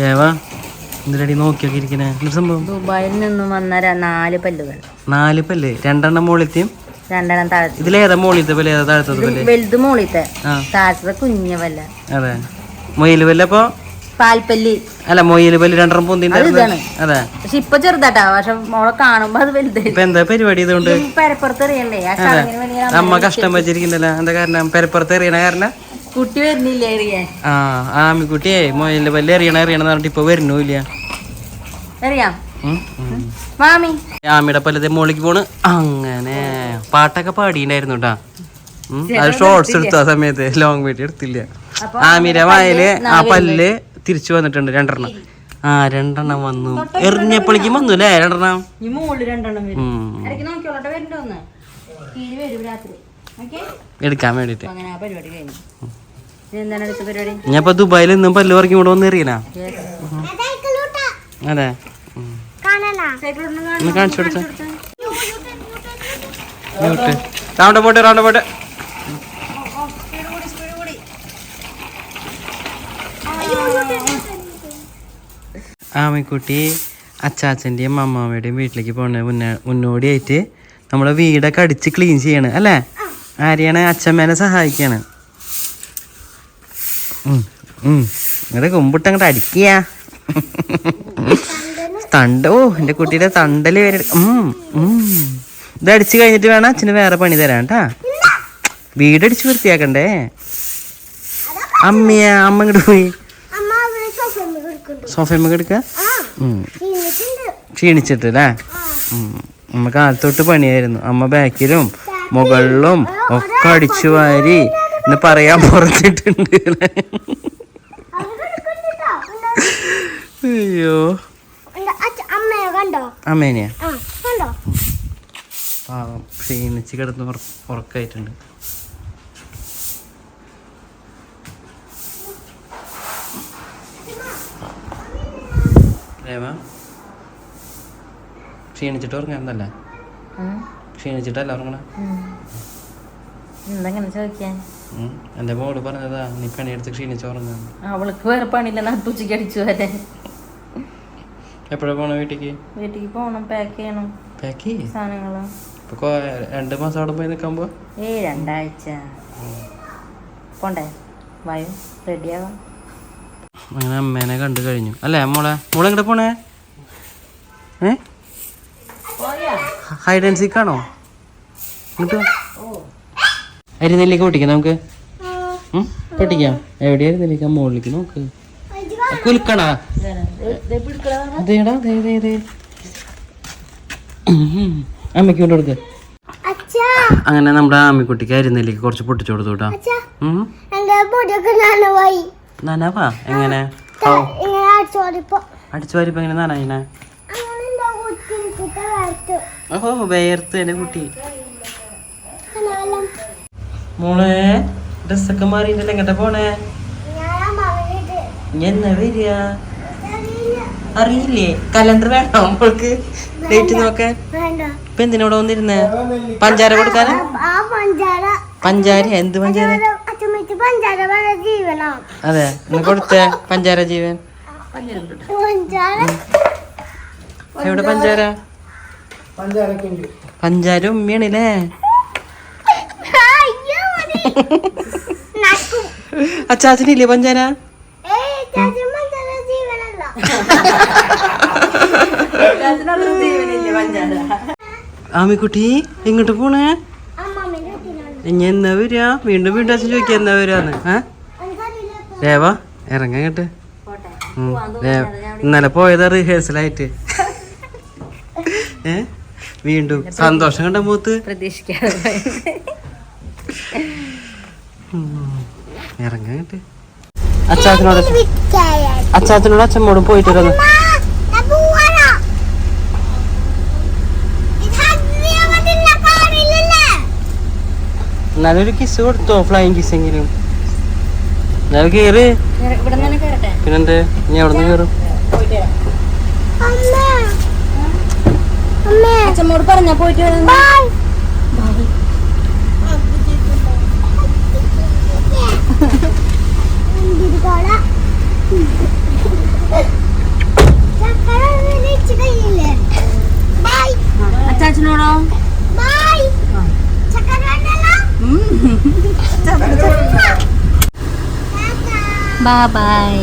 ദേവാ എന്തിനടി നോക്കിയൊക്കെ ഇരിക്കണേ? എന്തൊരു സംഭവം? ദുബായിൽ നിന്നും വന്ന ര- നാല് പല്ലുകൾ. നാല് പല്ലേ. രണ്ടെണ്ണം മോളിത്തെയും. രണ്ടെണ്ണം താഴത്ത് ഇതിലേതാ മോളിത്തെ പല്ല്? ഏതാ താഴത്തത് പല്ല്? വലുത് മോളിത്തെ. ആ. താഴത്തെ കുഞ്ഞ പല്ല. അതെ. മൊയിൽ പല്ല് അപ്പൊ? പാൽപ്പല്ലി. അല്ല പല്ല് രണ്ടെണ്ണം അതെ പക്ഷെ ഇപ്പൊ ചെറുതാട്ടാ. പക്ഷെ മോളെ കാണുമ്പോ അത് വലുത് ഇപ്പൊ എന്താ പരിപാടി ഇതുകൊണ്ട്? പരപ്പുറത്ത് എറിയണ്ടേ? ആ ചടങ്ങിന് വേണ്ടി ഞാൻ അമ്മ കഷ്ടം വെച്ചിരിക്കുന്നില്ല എന്താ കാരണം? പെരപ്പുറത്ത് എറിയണ കാരണം? കുട്ടി വരുന്നില്ല എറിയാൻ ആ ആമിക്കുട്ടിയെ മൊയിലിന്റെ പല്ല് എറിയണ എറിയണ പറഞ്ഞിട്ട് ഇപ്പൊ വരുന്നില്ല. എറിയാം മാമി. ആമിയുടെ പല്ലത്തെ മോളിക്ക് പോണ്. അങ്ങനെ. പാട്ടൊക്കെ പാടിണ്ടായിരുന്നു കേട്ടാ അത് ഷോർട്സ് എടുത്തു ആ സമയത്ത്. ലോങ് വീഡിയോ എടുത്തില്ല. ആമിയുടെ വായിൽ ആ പല്ല് തിരിച്ചു വന്നിട്ടുണ്ട് രണ്ടെണ്ണം. ആ രണ്ടെണ്ണം വന്നു. എറിഞ്ഞപ്പളിക്കും വന്നു അല്ലേ രണ്ടെണ്ണം? എടുക്കാൻ വേണ്ടിട്ട്. ഞാൻ ഇപ്പൊ ദുബായിൽ നിന്നും പല്ല് പറിക്കും ഇവിടെ ഒന്ന് എറിയനാ? അതെ. ഉം. ഒന്ന് കാണിച്ചു കൊടുത്ത. റൗണ്ട് പോട്ടെ റൗണ്ട് പോട്ടെ. ആമിക്കുട്ടി അച്ചാച്ചന്റെയും അമ്മാമ്മയുടെയും വീട്ടിലേക്ക് പോണ. മുന്നേ മുന്നോടിയായിട്ട് നമ്മളെ വീടൊക്കെ അടിച്ച് ക്ലീൻ ചെയ്യണം അല്ലേ? ആരെയാണ്? അച്ഛമ്മേനെ സഹായിക്കാണ്. ഇങ്ങോട്ട് കുമ്പിട്ട് അങ്ങോട്ട് അടിക്കുക തണ്ട ഓ എന്റെ കുട്ടിയുടെ തണ്ടൽ വരെ. ഇത് അടിച്ചു കഴിഞ്ഞിട്ട് വേണം അച്ഛന് വേറെ പണി തരാം കേട്ടാ വീടടിച്ച് വൃത്തിയാക്കണ്ടേ? അമ്മയ അമ്മ ഇങ്ങോട്ട് പോയി. സോഫയമ്മ എടുക്ക? ക്ഷീണിച്ചിട്ട് അല്ലേ. അമ്മ കാലത്തോട്ട് പണിയായിരുന്നു. അമ്മ ബാക്കിലും മുകളിലും ഒക്കെ അടിച്ചു വാരി എന്ന് പറയാൻ പുറത്തിട്ടുണ്ട് അയ്യോ. അമ്മയെ കണ്ടോ? അമ്മേനെയാ? ആ കണ്ടോ? പാവം ക്ഷീണിച്ച് കിടന്ന് ഉറ- ഉറക്കായിട്ടുണ്ട്. രേവ ക്ഷീണിച്ചിട്ട് ഉറങ്ങാന്നല്ല ക്ഷീണിച്ചിട്ടല്ല ഉറങ്ങണ? എന്തെങ്ങനെ ചോദിക്കാൻ? എന്റെ മോൾ പറഞ്ഞതാ നീ പണിയെടുത്ത് ക്ഷീണിച്ച് ഉറങ്ങാൻ അവൾക്ക് വേറെ പണിയില്ല നട്ടുച്ചയ്ക്ക് അടിച്ചു വരെ. എപ്പോഴാ പോണ വീട്ടിക്ക്? വീട്ടിക്ക് പോണം പാക്ക് ചെയ്യണം. പാക്ക് സാധനങ്ങൾ. ഇപ്പൊ കൊ- രണ്ട് മാസം അവിടെ പോയി നിൽക്കുമ്പോ? ഏയ് രണ്ടാഴ്ച പോണ്ടേ? വായു റെഡിയാവാം. അങ്ങനെ അമ്മേനെ കണ്ടു കഴിഞ്ഞു. അല്ലേ മോളെ? മോളെ എങ്ങോട്ട് പോണേ? ഏ? ഹൈഡ് ആൻഡ് സീക്ക് ആണോ? ഇങ്ങോട്ട് വാ. അരിനെല്ലിക്ക പൊട്ടിക്കാം നമുക്ക്? പൊട്ടിക്കാം. എവിടെയാ അരിനെല്ലിക്ക മുകളിലേക്ക് നോക്ക്. കുലുക്കണാ? അതേടാ ദേ ദേ ദേ. അമ്മയ്ക്ക് കൊണ്ട് കൊടുക്ക. അങ്ങനെ നമ്മുടെ ആമിക്കുട്ടിക്ക് അരിനെല്ലിക്ക് കുറച്ച് പൊട്ടിച്ചു കൊടുത്തു കേട്ടോ. എന്റെ നനവാ? എങ്ങനെ? അടിച്ചുവാരിപ്പോ എങ്ങനെ നനയിനെ എന്റെ ഓഹോ വേർത്ത് എന്റെ കുട്ടി. മോളെ ഡ്രസ്സൊക്കെ മാറിയിട്ടല്ലേ എങ്ങോട്ടാ പോണേ? ഇനി എന്നാ വരിക? അറിയില്ലേ? കലണ്ടർ വേണോ മോൾക്ക്? ഡേറ്റ് നോക്കാൻ? ഇപ്പൊ എന്തിനോട് വന്നിരുന്നേ? പഞ്ചാര കൊടുക്കാനാ? പഞ്ചാര എന്ത് പഞ്ചാര? അതെ എന്നാ കൊടുത്തേ? പഞ്ചാര ജീവൻ. എവിടെ പഞ്ചാര? പഞ്ചാര ഉമ്മയാണല്ലേ. അച്ചാച്ചനില്ലേ ജീവനല്ല ആമിക്കുട്ടി എങ്ങോട്ട് പോണേ? ഇനി എന്നാ വരിക? വീണ്ടും വീണ്ടും അച്ഛൻ ചോദിക്കുക എന്നാ വരാന്ന് ഏ? രേവ ഇറങ്ങ കേട്ട് ഇന്നലെ പോയതാ റിഹേഴ്സലായിട്ട് ഏ? വീണ്ടും സന്തോഷം കണ്ട മൂത്ത്. പ്രതീക്ഷിക്കാതെ ഇറങ്ങ കേട്ട് അച്ചാച്ചനോട് അച്ചാച്ചനോട് അച്ഛമ്മോടും പോയിട്ട് വരാന്ന് നല്ലൊരു കിസ് കൊടുത്തോ ഫ്ലൈങ് കിസ് എങ്കിലും. എന്നാലും കേറ്. പിന്നെന്ത്? ഇനി അവിടെ നിന്ന് കയറും അച്ഛമ്മോട് പറഞ്ഞാ പോയിട്ട് വരാം. അച്ചാച്ചനോടോ? Bye bye.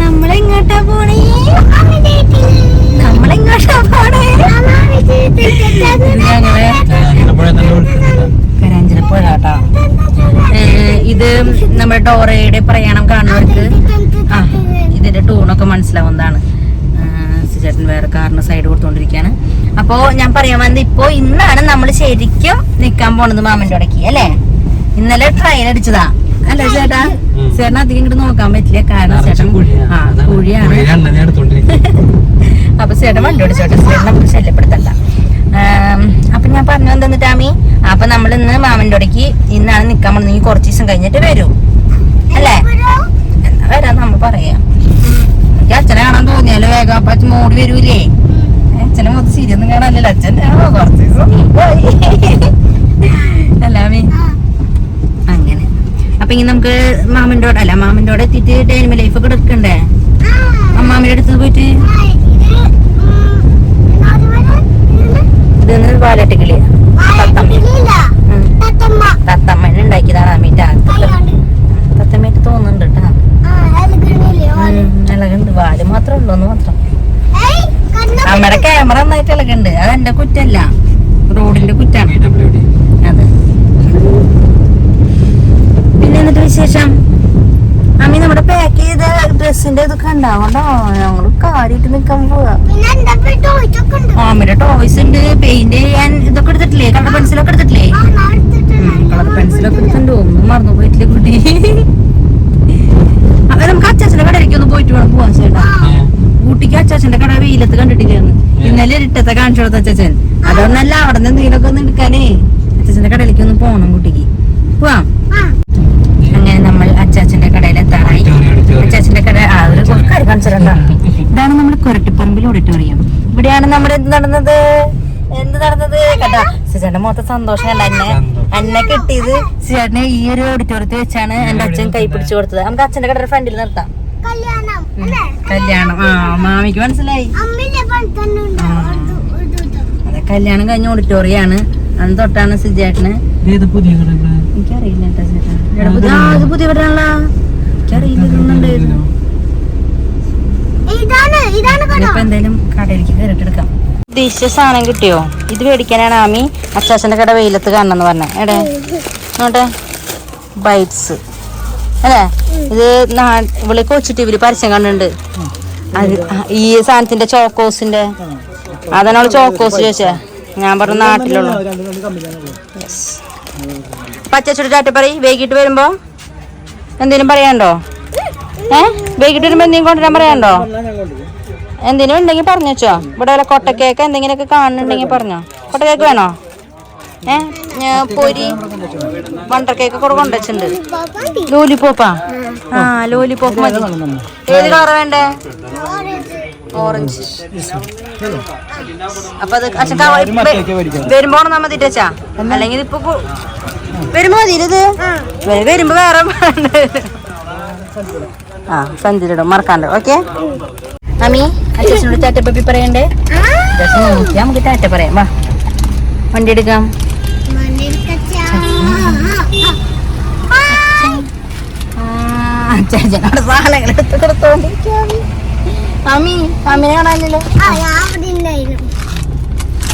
നമ്മളെങ്ങോട്ടാ പോണേ? നമ്മളെങ്ങോട്ടാ പോണേ? ഇത് നമ്മുടെ ഡോറയുടെ പ്രയാണം കാണുന്നവർക്ക് ആ ഇതിന്റെ ടൂണൊക്കെ മനസ്സിലാവുന്നതാണ്. ചേട്ടൻ വേറെ കാറിന് സൈഡ് കൊടുത്തോണ്ടിരിക്കാണ്. അപ്പോ ഞാൻ പറയാൻ വന്നത് ഇപ്പോ ഇന്നാണ് നമ്മൾ ശരിക്കും നിക്കാൻ പോണത് മാമന്റെ ഇടയ്ക്ക് അല്ലേ? ഇന്നലെ ട്രെയിൻ അടിച്ചതാ. അല്ലേ ചേട്ടാ ചേട്ടൻ അധികം ഇങ്ങോട്ട് നോക്കാൻ പറ്റില്ല. കാരണം ചേട്ടൻ ആ കുഴിയാണ്. അപ്പൊ ചേട്ടൻ വണ്ടി ഓടിച്ചോട്ടെ ചേട്ടൻ നമുക്ക് ശല്യപ്പെടുത്തണ്ട. അപ്പൊ ഞാൻ പറഞ്ഞു എന്തെന്നിട്ടാമി അപ്പൊ നമ്മൾ ഇന്ന് മാമന്റെ ഇടയ്ക്ക് ഇന്നാണ് നിക്കാൻ പോകുന്നത് കുറച്ച് ദിവസം കഴിഞ്ഞിട്ട് വരൂ. അല്ലേ? എന്നാ വരാൻ നമ്മ പറയാം. എനിക്ക് അച്ഛനെ കാണാൻ തോന്നിയാലോ? വേഗം അപ്പൊ അച്ഛൻ മോടി വരൂലേ? അച്ഛനെ മൊത്തം ശരിയൊന്നും കാണാനല്ലോ അച്ഛൻ കുറച്ച് ദിവസം പോയി. അല്ലാമേ അങ്ങനെ അപ്പൊ ഇനി നമുക്ക് മാമന്റെ അവിടെ അല്ല മാമന്റെ അവിടെ എത്തിയിട്ട് ഡൈനിമ ലൈഫ് ഒക്കെ എടുക്കണ്ടേ? അമ്മാമിന്റെ അടുത്ത് പോയിട്ട് ഇതെന്ന് തത്തമ്മ. ഉണ്ടാക്കിയതാണ് അമ്മീറ്റ തത്തമ്മയായിട്ട് തോന്നുന്നുണ്ട് കേട്ടാ. ഇളകുണ്ട് വാൽ മാത്രമേ ഉള്ളൂ എന്ന് മാത്രം. അമ്മയുടെ ക്യാമറ നന്നായിട്ട് ഇളകുണ്ട് അത് എന്റെ കുറ്റല്ല റോഡിന്റെ കുറ്റാണ് അതെ പിന്നെ എന്നിട്ട് വിശേഷം അമ്മി നമ്മുടെ പാക്ക് ചെയ്ത ഡ്രസ്സിന്റെ ഇതൊക്കെ ഉണ്ടാവണ്ടോ ഞങ്ങൾ കാര്യമായിട്ട് നിക്കാൻ പോവാ. മാമിയുടെ ടോയ്സ് ഉണ്ട്? പെയിന്റ് ചെയ്യാൻ ഇതൊക്കെ എടുത്തിട്ടില്ലേ? കളർ പെൻസിലൊക്കെ എടുത്തിട്ടില്ലേ? കളർ പെൻസിലൊക്കെ എടുത്തിട്ടുണ്ട്. ഒന്നും മറന്നു പോയിട്ടില്ല കുട്ടി. അപ്പൊ നമുക്ക് അച്ചാച്ചന്റെ കടയിലേക്ക് ഒന്ന് പോയിട്ട് വേണം പോവാൻ ചേട്ടാ. ഊട്ടിക്ക് അച്ചാച്ചന്റെ കട വെയിലത്ത് കണ്ടിട്ടില്ലായിരുന്നു. ഇന്നലെ ഇട്ടത്തെ കാണിച്ചു കൊടുത്ത അച്ചാച്ചൻ. അതൊന്നല്ല അവിടെ നിന്ന് എന്തെങ്കിലുമൊക്കെ ഒന്ന് എടുക്കാനേ. അച്ചാച്ചന്റെ കടയിലേക്ക് ഒന്ന് പോകണം കുട്ടിക്ക്. പോവാം അങ്ങനെ നമ്മൾ അച്ചാച്ചന്റെ കടയിൽ എത്താറായി അച്ചാച്ചന്റെ കട ആ ഒരു കാര്യം കാണിച്ചിട്ടുണ്ടോ ഇതാണ് നമ്മൾ കൊരട്ടിപ്പറമ്പിൽ ഓഡിറ്റോറിയം ഇവിടെയാണ് നമ്മുടെ എന്ത് നടന്നത്? എന്ത് നടന്നത്? കേട്ടാ സുചേട്ടന്റെ മൊത്തം സന്തോഷം കണ്ട? എന്നെ എന്നെ കിട്ടിയത് ചേട്ടനെ ഈ ഒരു ഓഡിറ്റോറിയത്തിൽ വെച്ചാണ് എന്റെ അച്ഛൻ കൈ പിടിച്ചു കൊടുത്തത്. നമുക്ക് അച്ഛന്റെ കടയുടെ ഫ്രണ്ടിൽ നിർത്താം. കല്യാണം. അല്ലേ? കല്യാണം. ആ മാമിക്ക് മനസ്സിലായി. അതെ കല്യാണം കഴിഞ്ഞ ഓഡിറ്റോറിയാണ് അന്ന് തൊട്ടാണ് സുജേട്ടന് എനിക്കറിയില്ല പുതിയ- എനിക്കറിയില്ല എന്തായാലും കടയിലേക്ക് കയറിട്ടെടുക്കാം ഉദ്ദേശിച്ച സാധനം കിട്ടിയോ? ഇത് മേടിക്കാനാണ് ആമി അച്ചാച്ചന്റെ കട വെയിലത്ത് കാണണമെന്ന് പറഞ്ഞത് എടേ നോട്ടെ ബൈറ്റ്സ്. അല്ലേ? ഇത് ഇവിടെ കൊച്ചു ടി വിയിൽ പരസ്യം കണ്ടുണ്ട് ഈ സാധനത്തിന്റെ ചോക്കോസിന്റെ. അതാണ് ചോക്കോസ് ചോദിച്ചേ. ഞാൻ പറഞ്ഞ നാട്ടിലുള്ള. പച്ചച്ചുടി ചാട്ടി പറയും. വൈകിട്ട് വരുമ്പോ എന്തേലും പറയാണ്ടോ ഏ? വൈകിട്ട് വരുമ്പോ എന്തെങ്കിലും കൊണ്ടുവരാൻ പറയാണ്ടോ എന്തിനും ഉണ്ടെങ്കിൽ പറഞ്ഞു വെച്ചോ. ഇവിടെ വല്ല കൊട്ടക്കേക്ക് എന്തെങ്കിലുമൊക്കെ കാണുന്നുണ്ടെങ്കിൽ പറഞ്ഞോ. കൊട്ടക്കേക്ക് വേണോ? ഏ? പൊരി വണ്ടർ കേക്ക് കൂടെ കൊണ്ടുവച്ചിട്ടുണ്ട്. ലോലിപ്പോപ്പാ ആ ലോലിപ്പോപ്പ് മതി. ഏത് കളർ വേണ്ടേ? ഓറഞ്ച്. അപ്പൊ അത് അച്ഛൻ വരുമ്പോ നമ്മ തിരിച്ചാ അല്ലെങ്കിൽ ഇപ്പൊ വരുമ്പോ മതി വരുമ്പോ വേറെ ആ സഞ്ചരിടും മറക്കാണ്ട്. ഓക്കെ? അച്ഛനോട് പപ്പി പറയണ്ടേ? നമുക്ക് ചാറ്റ പറയാം. വാ. വണ്ടി എടുക്കാം. ചേച്ചനോട് സാധനങ്ങൾ എടുത്ത്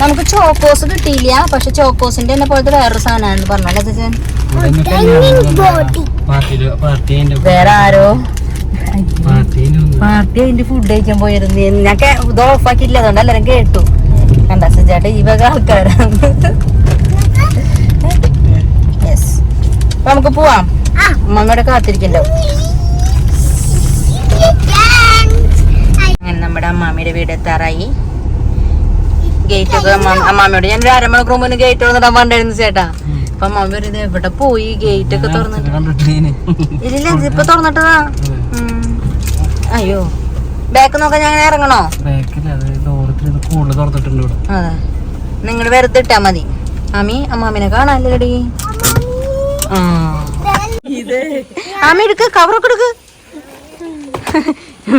നമുക്ക് ചോക്കോസ് കിട്ടിയില്ല പക്ഷെ ചോക്കോസിന്റെ തന്നെ പോലത്തെ വേറൊരു സാധനമാണ് പറഞ്ഞല്ലേ ചേച്ചൻ വേറെ ആരോ? പാർട്ടി അതിന്റെ ഫുഡ് കഴിക്കാൻ പോയിരുന്നു. ഞാൻ ഇത് ഓഫാക്കിയില്ല അതുകൊണ്ട് എല്ലാരും കേട്ടു. കണ്ട സജാട്ട ഈ വക ആൾക്കാരാണ്. യെസ് നമുക്ക് പോവാം. അമ്മമ്മയുടെ കാത്തിരിക്കണ്ടോ? അങ്ങനെ നമ്മുടെ അമ്മാമ്മയുടെ വീട് എത്താറായി. ഗേറ്റ് ഒക്കെ അമ്മ- അമ്മാമ്മയോട് ഞാൻ ഒരു അരമണിക്കൂർ മുന്നേ ഗേറ്റ് തുറന്നിടാൻ പറഞ്ഞിരുന്നു ചേട്ടാ. അപ്പൊ അമ്മാമ്മ പറയുന്നത് എവിടെ പോയി? ഗേറ്റ് ഒക്കെ തുറന്നിട്ട് ഇല്ലില്ല ഇപ്പൊ തുറന്നിട്ടതാ. അയ്യോ. ബാക്ക് നോക്കാൻ ഞാൻ ഇറങ്ങണോ? കൂടുതൽ തുറന്നിട്ടുണ്ട് ഇവിടെ. അതെ. നിങ്ങൾ വെറുതെ ഇട്ടാ മതി. അമ്മി അമ്മാമിനെ കാണാല്ലേടി ആ. അമ്മ എടുക്ക് കവറൊക്കെ എടുക്ക്.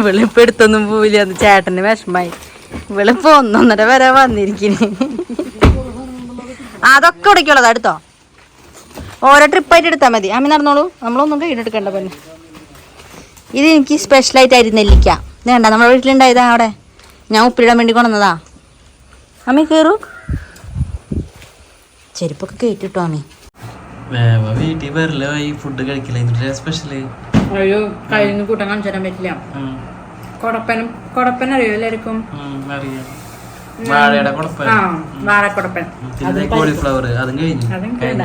വെളുപ്പ് എടുത്തൊന്നും പോവില്ല. ചേട്ടന് വിഷമായി വെളുപ്പ് ഒന്നൊന്നര വരെ വന്നിരിക്കുന്നു അതൊക്കെ ഉടക്കുള്ളതാ അടുത്തോ ഓരോ ട്രിപ്പായിട്ട് എടുത്താൽ മതി. അമ്മ നടന്നോളൂ. നമ്മളൊന്നും കയ്യിലെടുക്കണ്ട പോലെ ഇത് എനിക്ക് സ്പെഷ്യലായിട്ട് ആയിട്ട് ഇത് കണ്ട നമ്മുടെ വീട്ടിലുണ്ടായതാ അവിടെ ഞാൻ ഉപ്പിടാൻ വേണ്ടി കൊണ്ടുവന്നതാ അമ്മ കയറൂ ചെരുപ്പൊക്കെ കേട്ടിട്ടോ അമ്മി വേവ വീട്ടിൽ വരില്ല ഈ ഫുഡ് കഴിക്കില്ല സ്പെഷ്യൽ അയ്യോ കഴിഞ്ഞ കൂട്ടം കാണിച്ചു തരാൻ പറ്റില്ല കൊടപ്പനും കൊടപ്പൻ അറിയോ എല്ലാവർക്കും അറിയാം വാഴയുടെ കൊടപ്പൻ ആ വാഴക്കൊടപ്പൻ പിന്നെ കോളിഫ്ലവർ അതും കഴിഞ്ഞു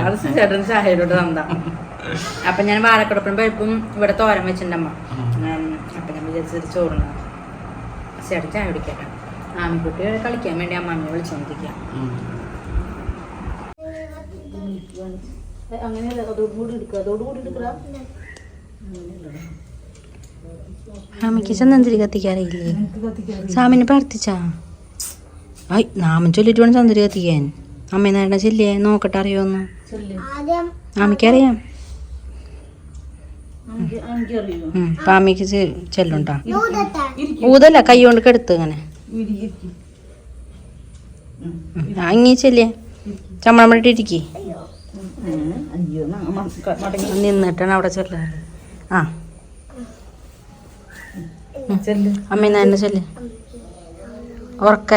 അത് ചേട്ടൻ ചായയിലോട്ട് തന്നാ അപ്പൊ ഞാൻ വാഴക്കൊടപ്പൻ പരിപ്പും ഇവിടെ തോരൻ വെച്ചിട്ടുണ്ടമ്മ. അമ്മ അപ്പൊ ഞാൻ വിചാരിച്ചത് ചോറുണ്ട് ചേട്ടൻ ചായ കുടിക്കട്ടെ ആമിക്കുട്ടി കളിക്കാൻ വേണ്ടി അമ്മമ്മയെ വിളിച്ചോണ്ടിരിക്കാം. വിളിച്ചു അങ്ങനെ അതോടുകൂടി എടുക്കുക അതോടുകൂടി എടുക്കുക അമ്മയ്ക്ക് ചന്ദനത്തിരി കത്തിക്കാറിയില്ലേ സാമിനെ പ്രാർത്ഥിച്ചാ? ഐ നാമം ചൊല്ലിട്ട് വേണം ചന്ദ്രി കത്തിക്കാൻ. അമ്മ നേടണ ചെല്ലേ. നോക്കട്ടെ അറിയോന്ന് ആദ്യം അമ്മയ്ക്ക് ചെല്ലുണ്ടാ? ഊതല്ല കൈ കൊണ്ട് കെടുത്ത് അങ്ങനെ അങ്ങി ചെല്ലേ. ചമ്മളം ഇട്ടിരിക്കേ നിന്നിട്ടാണ് അവിടെ ചെല്ലാറ് ആ. അമ്മ തന്നെ ചെല്ലേ. ഉറക്ക.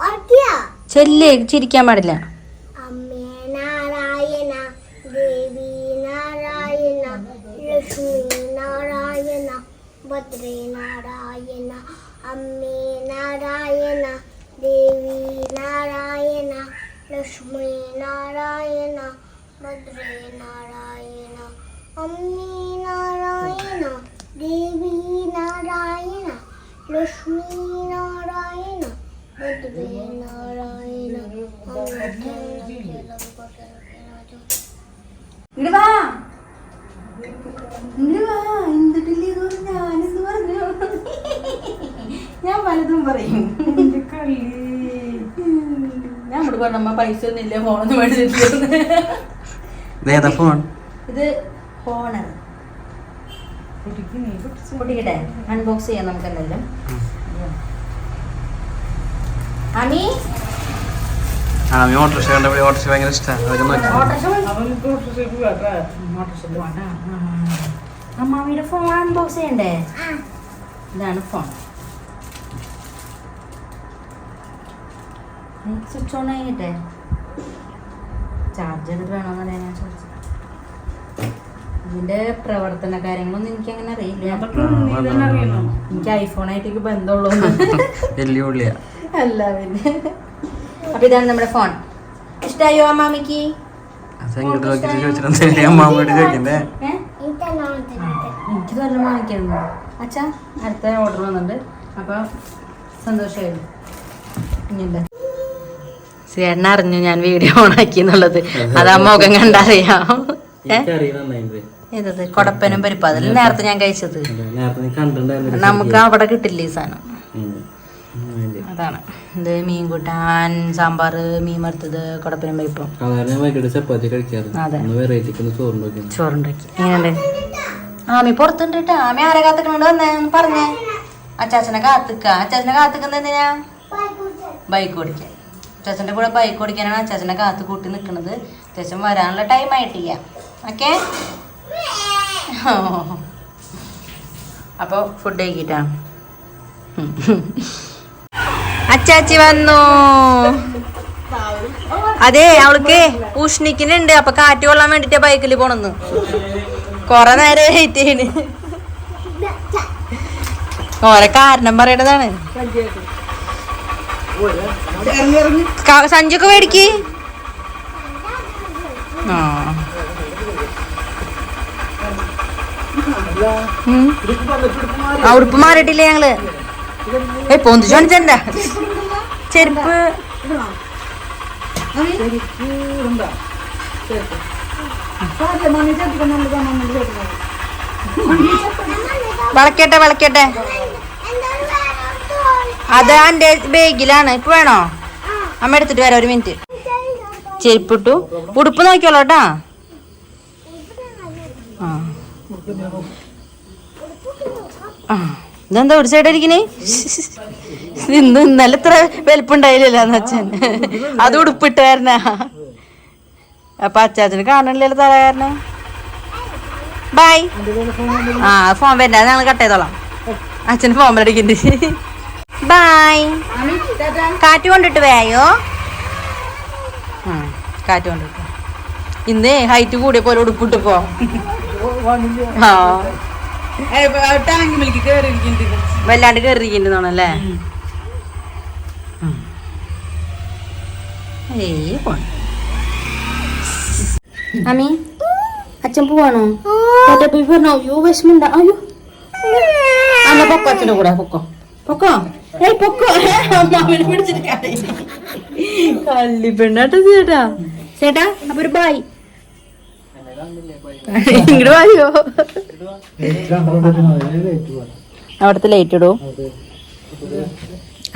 ചെല്ലേ ചെല്ല് ചിരിക്കാൻ പാടില്ല. ഭദ്രേ നാരായണ അമ്മേ നാരായണ ദേവി നാരായണ ലക്ഷ്മി നാരായണ ഭദ്രേ നാരായണ അമ്മേ നാരായണ ദേവി നാരായണ ലക്ഷ്മി നാരായണ ഭദ്രേ നാരായണ ഇങ്ങട് വാ. എന്തിട്ടില്ലേ പറഞ്ഞു ഞാൻ പലതും പറയും. ഞാൻ ഇവിടെ പറഞ്ഞമ്മ പൈസ ഒന്നും ഇല്ല ഫോണൊന്നും മേടിച്ചിട്ടില്ല. ഫോൺ ഇത് ഫോണ് പൊട്ടിക്കട്ടെ. അൺബോക്സ് ചെയ്യാം നമുക്ക് എന്തെല്ലാം അനി ആമി ഓട്ടോറിക്ഷ കണ്ടപ്പോൾ ഓട്ടോറിക്ഷ ഭയങ്കര ഇഷ്ടമാണ് അതൊക്കെ നോക്കി. അമ്മാമിയുടെ ഫോൺ അൺബോക്സ് ചെയ്യണ്ടേ? ഇതാണ് ഫോൺ സ്വിച്ച് ഓൺ ചെയ്യട്ടെ ചാർജ് ചെയ്തിട്ട് വേണമെന്നല്ലേ ഞാൻ ചോദിച്ചത്. ഇതിന്റെ പ്രവർത്തന കാര്യങ്ങളൊന്നും എനിക്ക് അങ്ങനെ അറിയില്ല എനിക്ക് ഐഫോണായിട്ടേക്ക് ബന്ധമുള്ളൂ വെല്ലുവിളിയാ. അല്ല പിന്നെ. അപ്പൊ ഇതാണ് നമ്മുടെ ഫോൺ ഇഷ്ടായോ അമ്മാമിക്ക്? എനിക്ക് നല്ല വാങ്ങിക്കായിരുന്നു അച്ഛാ അടുത്ത ഓർഡർ വന്നിട്ടുണ്ട്. അപ്പൊ സന്തോഷമായിരുന്നു. ഇനിയുണ്ട് ചേട്ടൻ അറിഞ്ഞു ഞാൻ വീഡിയോ ഓൺ ആക്കി എന്നുള്ളത്. അത് ആ മുഖം കണ്ടറിയാം? ഏതത്? കൊടപ്പനും പരിപ്പ്. അതിൽ നേരത്തെ ഞാൻ കഴിച്ചത്? നമുക്ക് അവിടെ കിട്ടില്ല ഈ സാധനം. അതാണ്. ഇത് മീൻ കൂട്ടാൻ സാമ്പാർ മീൻ വറുത്തത് കൊടപ്പനും പരിപ്പും. ചോറുണ്ടാക്കി ചോറുണ്ടാക്കി. എങ്ങനെയുണ്ട്? ആമി പുറത്തുണ്ട് കേട്ടോ. ആമി ആരെ കാത്തിക്കണോണ്ട് വന്നേ? പറഞ്ഞേ. അച്ചാച്ചനെ കാത്തിക്ക. അച്ചാച്ചനെ കാത്തിക്കുന്ന എന്തിനാ? ബൈക്ക് ഓടിക്കാൻ. അച്ചാച്ചന്റെ കൂടെ ബൈക്ക് ഓടിക്കാനാണ് അച്ചാച്ചനെ കാത്ത് കൂട്ടി നിൽക്കുന്നത് അത്യാവശ്യം വരാനുള്ള ടൈം ആയിട്ടില്ല. ഓക്കെ അപ്പോൾ ഫുഡ് കഴിക്കിട്ടാണ് അച്ചാച്ചി വന്നു. അതെ അവൾക്ക് ഉഷ്ണിക്കുന്നുണ്ട് അപ്പൊ കാറ്റ് കൊള്ളാൻ വേണ്ടിട്ട് ബൈക്കിൽ പോണെന്ന്. കൊറേ നേരം വെയിറ്റ് ചെയ്യണ്. ഓരോ കാരണം പറയണതാണ്. സഞ്ചൊക്കെ മേടിക്ക് ആ. ഉടുപ്പ് മാറിയിട്ടില്ലേ ഞങ്ങൾ? ഏ കാണിച്ചണ്ട ചെരുപ്പ്. വളക്കട്ടെ വളക്കട്ടെ. അത് എന്റെ ബാഗിലാണ്. ഇപ്പൊ വേണോ? അമ്മ എടുത്തിട്ട് വരാം ഒരു മിനിറ്റ്. ചെരുപ്പിട്ടു. ഉടുപ്പ് നോക്കിയോളൂ കേട്ടാ. ആ. ഇതെന്താ ഒരു സൈഡ് ഇരിക്കണേ? ഇന്ന് ഇന്നലെ ഇത്ര വലിപ്പുണ്ടായില്ലല്ലോ അച്ഛൻ. അത് ഉടുപ്പിട്ടായിരുന്ന അപ്പൊ അച്ചാച്ചന് കാണണില്ലല്ലോ തല കാരണം. ബൈ ആ ഫോൺ വരണ്ട. ഞങ്ങൾ കട്ട് ചെയ്തോളാം. അച്ഛന് ഫോൺ അടിക്കുന്നുണ്ട് ബൈ കാറ്റ് കൊണ്ടിട്ട് വേയോ? കാറ്റ് കൊണ്ടിട്ട്. ഇന്ന് ഹൈറ്റ് കൂടിയ പോലെ ഉടുപ്പിട്ട് പോ. ആ. വല്ലാണ്ട് പോണം അമ്മി അച്ഛൻ പോവാണോ? പറഞ്ഞോ. അയ്യോ വിഷമുണ്ടോ അയ്യോ. അല്ല പൊക്കോ അച്ഛന്റെ കൂടെ പൊക്കോ. പൊക്കോ? പൊക്കോ. അമ്മാവിനെ പിടിച്ചിട്ട് കള്ളി പെണ്ണാട്ടോ ചേട്ടാ. ചേട്ടാ അപ്പൊ ഒരു ബായ് ഇങ്ങോട്ട് വായോ. അവിടുത്തെ ലൈറ്റ് ഇടൂ.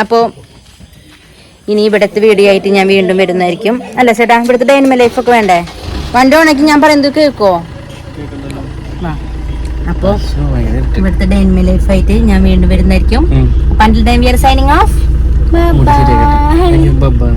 അപ്പോ ഇനി ഇവിടുത്തെ വീഡിയോ ആയിട്ട് ഞാൻ വീണ്ടും വരുന്നതായിരിക്കും. അല്ല ചേട്ടാ ഇവിടുത്തെ ഡൈനിമ ലൈഫ് ഒക്കെ വേണ്ടേ? വണ്ടി ഉണക്കി ഞാൻ പറയുന്നത് കേൾക്കോ അപ്പോ ഇവിടുത്തെ ഡൈനിമ ലൈഫ് ആയിട്ട് ഞാൻ വീണ്ടും വരുന്നതായിരിക്കും. പണ്ടിൽ ടൈം വിയർ സൈനിങ് ഓഫ് ബൈ ബൈ